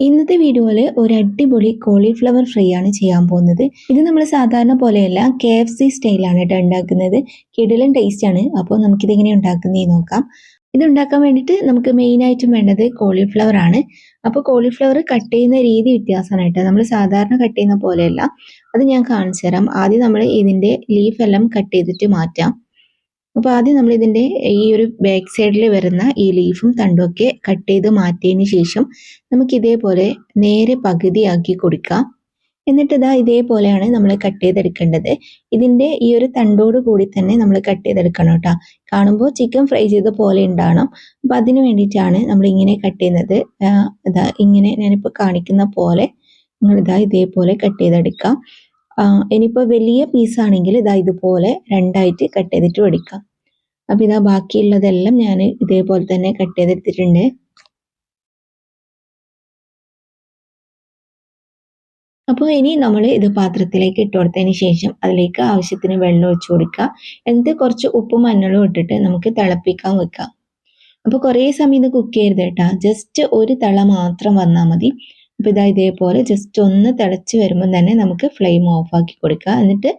ഇന്നത്തെ വീഡിയോയിൽ ഒരു അടിപൊളി കോളിഫ്ലവർ ഫ്രൈ ആണ് ചെയ്യാൻ പോകുന്നത്. ഇത് നമ്മൾ സാധാരണ പോലെയല്ല കെ എഫ് സി സ്റ്റൈലാണ് കേട്ടോ ഉണ്ടാക്കുന്നത്. കിടിലൻ ടേസ്റ്റ് ആണ്. അപ്പോൾ നമുക്കിതെങ്ങനെ ഉണ്ടാക്കുന്നത് നോക്കാം. ഇത് ഉണ്ടാക്കാൻ വേണ്ടിയിട്ട് നമുക്ക് മെയിൻ ആയിട്ടും വേണ്ടത് കോളിഫ്ലവർ ആണ്. അപ്പോൾ കോളിഫ്ലവർ കട്ട് ചെയ്യുന്ന രീതി വ്യത്യാസമാണ് കേട്ടോ. നമ്മൾ സാധാരണ കട്ട് ചെയ്യുന്ന പോലെയല്ല. അത് ഞാൻ കാണിച്ചു തരാം ആദ്യം നമ്മൾ ഇതിന്റെ ലീഫ് എല്ലാം കട്ട് ചെയ്തിട്ട് മാറ്റാം. അപ്പോൾ ആദ്യം നമ്മൾ ഇതിന്റെ ഈ ഒരു ബാക്ക് സൈഡിൽ വരുന്ന ഈ ലീഫും തണ്ടും ഒക്കെ കട്ട് ചെയ്ത് മാറ്റിയതിന് ശേഷം നമുക്ക് ഇതേപോലെ നേരെ പകുതിയാക്കി കൊടുക്കാം. എന്നിട്ട് ഇതാ ഇതേപോലെയാണ് നമ്മൾ കട്ട് ചെയ്തെടുക്കേണ്ടത്. ഇതിന്റെ ഈ ഒരു തണ്ടോട് കൂടി തന്നെ നമ്മൾ കട്ട് ചെയ്തെടുക്കണം കേട്ടോ. കാണുമ്പോൾ ചിക്കൻ ഫ്രൈ ചെയ്ത പോലെ ഉണ്ടാവണം. അപ്പൊ അതിന് വേണ്ടിയിട്ടാണ് നമ്മൾ ഇങ്ങനെ കട്ട് ചെയ്യുന്നത്. ഇതാ ഇങ്ങനെ ഞാനിപ്പോൾ കാണിക്കുന്ന പോലെ നിങ്ങൾ ഇതാ ഇതേപോലെ കട്ട് ചെയ്തെടുക്കാം. ഇനിയിപ്പോൾ വലിയ പീസാണെങ്കിൽ ഇതാ ഇതുപോലെ രണ്ടായിട്ട് കട്ട് ചെയ്തിട്ട് പഠിക്കാം അപ്പോൾ ഇതാ ബാക്കിയുള്ളതെല്ലാം ഞാൻ ഇതേപോലെ തന്നെ കട്ട് ചെയ്തെടുത്തിട്ടുണ്ട്. അപ്പോൾ ഇനി നമ്മൾ ഇത് പാത്രത്തിലേക്ക് ഇട്ട് കൊടുത്തതിന് ശേഷം അതിലേക്ക് ആവശ്യത്തിന് വെള്ളം ഒഴിച്ചു കൊടുക്കുക. എന്നിട്ട് കുറച്ച് ഉപ്പും മഞ്ഞളും ഇട്ടിട്ട് നമുക്ക് തിളപ്പിക്കാൻ വെക്കാം. അപ്പോൾ കുറേ സമയം ഇത് കുക്ക് ചെയ്യരുത് കേട്ടോ. ജസ്റ്റ് ഒരു തള മാത്രം വന്നാൽ മതി. അപ്പോൾ ഇതാ ഇതേപോലെ ജസ്റ്റ് ഒന്ന് തിളച്ച് വരുമ്പോൾ തന്നെ നമുക്ക് ഫ്ലെയിം ഓഫാക്കി കൊടുക്കുക. എന്നിട്ട്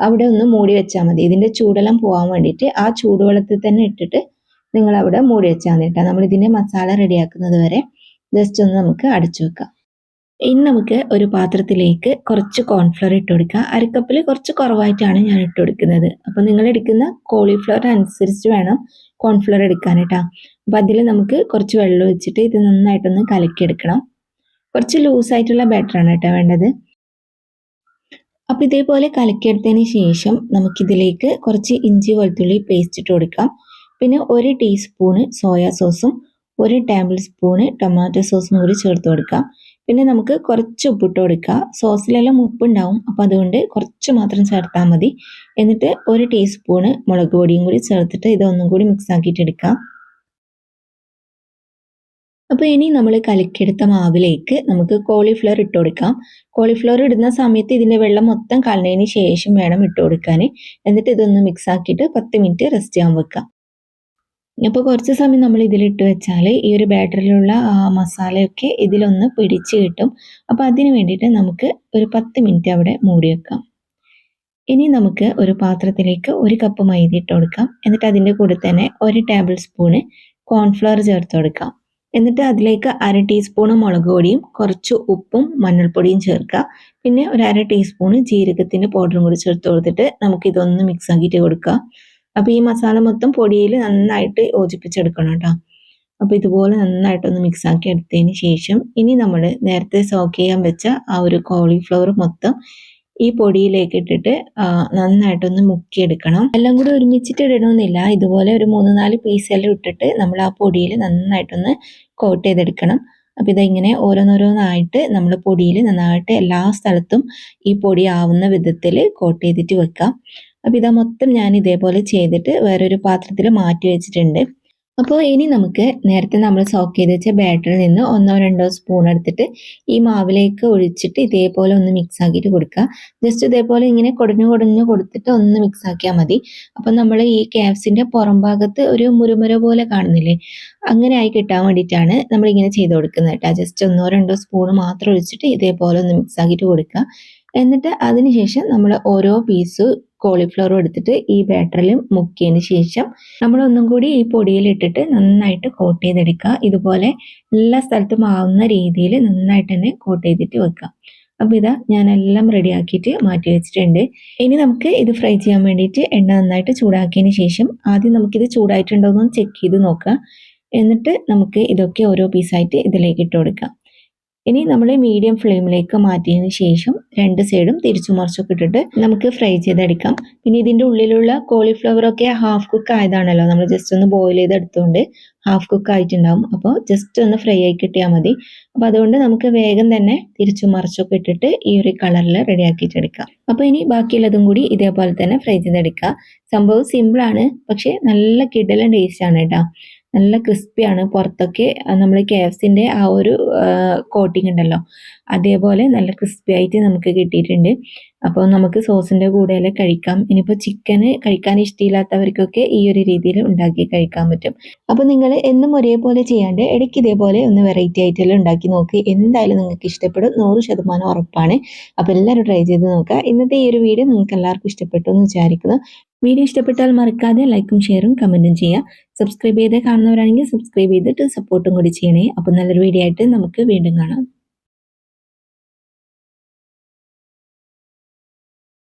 അവിടെ ഒന്ന് മൂടി വെച്ചാൽ മതി. ഇതിന്റെ ചൂടെല്ലാം പോകാൻ വേണ്ടിയിട്ട് ആ ചൂടുവെള്ളത്തിൽ തന്നെ ഇട്ടിട്ട് നിങ്ങൾ അവിടെ മൂടി വെച്ചാൽ മതി കേട്ടോ നമ്മളിതിന്റെ മസാല റെഡിയാക്കുന്നത് വരെ ജസ്റ്റ് ഒന്ന് നമുക്ക് അടച്ചു വെക്കാം. ഇനി നമുക്ക് ഒരു പാത്രത്തിലേക്ക് കുറച്ച് കോൺഫ്ലവർ ഇട്ട് കൊടുക്കുക. അരക്കപ്പിൽ കുറച്ച് കുറവായിട്ടാണ് ഞാൻ ഇട്ട് കൊടുക്കുന്നത്. അപ്പോൾ നിങ്ങൾ എടുക്കുന്ന കോളിഫ്ലവർ അനുസരിച്ച് വേണം കോൺഫ്ലവർ എടുക്കാൻ കേട്ടോ അപ്പോൾ അതിൽ നമുക്ക് കുറച്ച് വെള്ളം ഒഴിച്ചിട്ട് ഇത് നന്നായിട്ടൊന്ന് കലക്കിയെടുക്കണം. കുറച്ച് ലൂസായിട്ടുള്ള ബാറ്ററാണ് കേട്ടോ വേണ്ടത്. അപ്പോൾ ഇതേപോലെ കലക്കിയെടുത്തതിന് ശേഷം നമുക്കിതിലേക്ക് കുറച്ച് ഇഞ്ചി വെളുത്തുള്ളി പേസ്റ്റ് ഇട്ട് കൊടുക്കാം. പിന്നെ ഒരു ടീസ്പൂണ് സോയാ സോസും ഒരു ടേബിൾ സ്പൂണ് ടൊമാറ്റോ സോസും കൂടി ചേർത്ത് കൊടുക്കാം. പിന്നെ നമുക്ക് കുറച്ച് ഉപ്പിട്ട് കൊടുക്കുക സോസിലെല്ലാം ഉപ്പുണ്ടാവും അപ്പോൾ അതുകൊണ്ട് കുറച്ച് മാത്രം ചേർത്താൽ മതി. എന്നിട്ട് ഒരു ടീസ്പൂണ് മുളക് പൊടിയും കൂടി ചേർത്തിട്ട് ഇതൊന്നും കൂടി മിക്സ് ആക്കിയിട്ട് എടുക്കാം. അപ്പോൾ ഇനി നമ്മൾ കലക്കിയെടുത്ത മാവിലേക്ക് നമുക്ക് കോളിഫ്ലവർ ഇട്ട് കൊടുക്കാം. കോളിഫ്ലവർ ഇടുന്ന സമയത്ത് ഇതിന്റെ വെള്ളം മൊത്തം കളഞ്ഞതിന് ശേഷം വേണം ഇട്ട് കൊടുക്കാൻ എന്നിട്ട് ഇതൊന്ന് മിക്സ് ആക്കിയിട്ട് പത്ത് മിനിറ്റ് റെസ്റ്റ് ചെയ്യാൻ വെക്കാം. അപ്പോൾ കുറച്ച് സമയം നമ്മൾ ഇതിലിട്ട് വെച്ചാൽ ഈ ഒരു ബാറ്ററിലുള്ള മസാലയൊക്കെ ഇതിലൊന്ന് പിടിച്ച് കിട്ടും. അപ്പോൾ അതിന് വേണ്ടിയിട്ട് നമുക്ക് ഒരു പത്ത് മിനിറ്റ് അവിടെ മൂടി വെക്കാം. ഇനി നമുക്ക് ഒരു പാത്രത്തിലേക്ക് ഒരു കപ്പ് മൈദ ഇട്ട് കൊടുക്കാം. എന്നിട്ട് അതിന്റെ കൂടെ തന്നെ ഒരു ടേബിൾ സ്പൂണ് കോൺഫ്ലവർ ചേർത്ത് കൊടുക്കാം. എന്നിട്ട് അതിലേക്ക് അര ടീസ്പൂണ് മുളക് പൊടിയും കുറച്ച് ഉപ്പും മഞ്ഞൾപ്പൊടിയും ചേർക്കുക. പിന്നെ ഒരു അര ടീസ്പൂൺ ജീരകത്തിന്റെ പൗഡറും കൂടി ചേർത്ത് കൊടുത്തിട്ട് നമുക്ക് ഇതൊന്ന് മിക്സ് ആക്കിയിട്ട് കൊടുക്കുക അപ്പോൾ ഈ മസാല മൊത്തം പൊടിയിൽ നന്നായിട്ട് യോജിപ്പിച്ചെടുക്കണം കേട്ടോ. അപ്പോൾ ഇതുപോലെ നന്നായിട്ടൊന്ന് മിക്സ് ആക്കി എടുത്തതിന് ശേഷം ഇനി നമ്മൾ നേരത്തെ സോക്ക് ചെയ്യാൻ വെച്ച ആ ഒരു കോളിഫ്ലവർ മൊത്തം ഈ പൊടിയിലേക്ക് ഇട്ടിട്ട് നന്നായിട്ടൊന്ന് മുക്കിയെടുക്കണം. എല്ലാം കൂടി ഒരുമിച്ചിട്ട് ഇടണമെന്നില്ല. ഇതുപോലെ ഒരു മൂന്ന് നാല് പീസെല്ലാം ഇട്ടിട്ട് നമ്മൾ ആ പൊടിയിൽ നന്നായിട്ടൊന്ന് കോട്ട് ചെയ്തെടുക്കണം. അപ്പോൾ ഇതിങ്ങനെ ഓരോന്നോരോന്നായിട്ട് നമ്മൾ പൊടിയിൽ നന്നായിട്ട് എല്ലാ സ്ഥലത്തും ഈ പൊടി ആവുന്ന വിധത്തിൽ കോട്ട് ചെയ്തിട്ട് വെക്കാം. അപ്പോൾ ഇതാ മൊത്തം ഞാൻ ഇതേപോലെ ചെയ്തിട്ട് വേറൊരു പാത്രത്തിൽ മാറ്റി വെച്ചിട്ടുണ്ട്. അപ്പോൾ ഇനി നമുക്ക് നേരത്തെ നമ്മൾ സോക്ക് ചെയ്ത് വെച്ച ബാറ്ററിൽ നിന്ന് ഒന്നോ രണ്ടോ സ്പൂൺ എടുത്തിട്ട് ഈ മാവിലേക്ക് ഒഴിച്ചിട്ട് ഇതേപോലെ ഒന്ന് മിക്സ് ആക്കിയിട്ട് കൊടുക്കുക. ജസ്റ്റ് ഇതേപോലെ ഇങ്ങനെ കൊടഞ്ഞു കൊടഞ്ഞു കൊടുത്തിട്ട് ഒന്ന് മിക്സ് ആക്കിയാൽ മതി. അപ്പം നമ്മൾ ഈ ക്യാപ്സിന്റെ പുറം ഭാഗത്ത് ഒരു മുരുമുര പോലെ കാണുന്നില്ലേ? അങ്ങനെ ആയി കിട്ടാൻ വേണ്ടിയിട്ടാണ് നമ്മളിങ്ങനെ ചെയ്ത് കൊടുക്കുന്നത് കേട്ടോ. ജസ്റ്റ് ഒന്നോ രണ്ടോ സ്പൂൺ മാത്രം ഒഴിച്ചിട്ട് ഇതേപോലെ ഒന്ന് മിക്സ് ആക്കിയിട്ട് കൊടുക്കുക. എന്നിട്ട് അതിനുശേഷം നമ്മൾ ഓരോ പീസ് കോളിഫ്ലവർ എടുത്തിട്ട് ഈ ബാറ്ററിൽ മുക്കിയതിന് ശേഷം നമ്മൾ ഒന്നും കൂടി ഈ പൊടിയിൽ ഇട്ടിട്ട് നന്നായിട്ട് കോട്ട് ചെയ്തെടുക്കുക. ഇതുപോലെ എല്ലാ സ്ഥലത്തും ആവുന്ന രീതിയിൽ നന്നായിട്ട് തന്നെ കോട്ട് ചെയ്തിട്ട് വെക്കുക. അപ്പോൾ ഇതാ ഞാൻ എല്ലാം റെഡിയാക്കിയിട്ട് മാറ്റി വെച്ചിട്ടുണ്ട്. ഇനി നമുക്ക് ഇത് ഫ്രൈ ചെയ്യാൻ വേണ്ടിയിട്ട് എണ്ണ നന്നായിട്ട് ചൂടാക്കിയതിന് ശേഷം ആദ്യം നമുക്കിത് ചൂടായിട്ടുണ്ടോ എന്ന് ചെക്ക് ചെയ്ത് നോക്കുക. എന്നിട്ട് നമുക്ക് ഇതൊക്കെ ഓരോ പീസായിട്ട് ഇതിലേക്ക് ഇട്ട് കൊടുക്കാം ഇനി നമ്മൾ മീഡിയം ഫ്ലെയിമിലേക്ക് മാറ്റിയതിന് ശേഷം രണ്ട് സൈഡും തിരിച്ചു മറിച്ചൊക്കെ ഇട്ടിട്ട് നമുക്ക് ഫ്രൈ ചെയ്തെടുക്കാം. പിന്നെ ഇതിന്റെ ഉള്ളിലുള്ള കോളിഫ്ലവർ ഒക്കെ ഹാഫ് കുക്ക് ആയതാണല്ലോ. നമ്മൾ ജസ്റ്റ് ഒന്ന് ബോയിൽ ചെയ്തെടുത്തുകൊണ്ട് ഹാഫ് കുക്ക് ആയിട്ടുണ്ടാവും. അപ്പോൾ ജസ്റ്റ് ഒന്ന് ഫ്രൈ ആയി കിട്ടിയാൽ മതി. അപ്പോൾ അതുകൊണ്ട് നമുക്ക് വേഗം തന്നെ തിരിച്ചു മറിച്ചൊക്കെ ഇട്ടിട്ട് ഈ ഒരു കളറിൽ റെഡി ആക്കിയിട്ടെടുക്കാം. അപ്പോൾ ഇനി ബാക്കിയുള്ളതും കൂടി ഇതേപോലെ തന്നെ ഫ്രൈ ചെയ്തെടുക്കുക സംഭവം സിമ്പിളാണ് പക്ഷേ നല്ല കിടലൻ ടേസ്റ്റ് ആണ് കേട്ടോ. നല്ല ക്രിസ്പിയാണ് പുറത്തൊക്കെ നമ്മൾ കെ എഫ് സിന്റെ ആ ഒരു കോട്ടിംഗ് ഉണ്ടല്ലോ. അതേപോലെ നല്ല ക്രിസ്പി ആയിട്ട് നമുക്ക് കിട്ടിയിട്ടുണ്ട്. അപ്പോൾ നമുക്ക് സോസിന്റെ കൂടെയെല്ലാം കഴിക്കാം. ഇനിയിപ്പോൾ ചിക്കന് കഴിക്കാൻ ഇഷ്ടമില്ലാത്തവർക്കൊക്കെ ഈ ഒരു രീതിയിൽ ഉണ്ടാക്കി കഴിക്കാൻ പറ്റും. അപ്പോൾ നിങ്ങൾ എന്നും ഒരേപോലെ ചെയ്യാണ്ട് ഇടയ്ക്ക് ഇതേപോലെ ഒന്ന് വെറൈറ്റി ആയിട്ടെല്ലാം ഉണ്ടാക്കി നോക്ക്. എന്തായാലും നിങ്ങൾക്ക് ഇഷ്ടപ്പെടും. നൂറ് ശതമാനം ഉറപ്പാണ്. അപ്പോൾ എല്ലാവരും ട്രൈ ചെയ്ത് നോക്കുക. ഇന്നത്തെ ഈ ഒരു വീഡിയോ നിങ്ങൾക്ക് എല്ലാവർക്കും ഇഷ്ടപ്പെട്ടു എന്ന് വിചാരിക്കുന്നു. വീഡിയോ ഇഷ്ടപ്പെട്ടാൽ മറക്കാതെ ലൈക്കും ഷെയറും കമന്റും ചെയ്യുക. സബ്സ്ക്രൈബ് ചെയ്ത് കാണുന്നവരാണെങ്കിൽ സബ്സ്ക്രൈബ് ചെയ്തിട്ട് സപ്പോർട്ടും കൂടി ചെയ്യണേ. അപ്പോൾ നല്ലൊരു വീഡിയോ ആയിട്ട് നമുക്ക് വീണ്ടും കാണാം.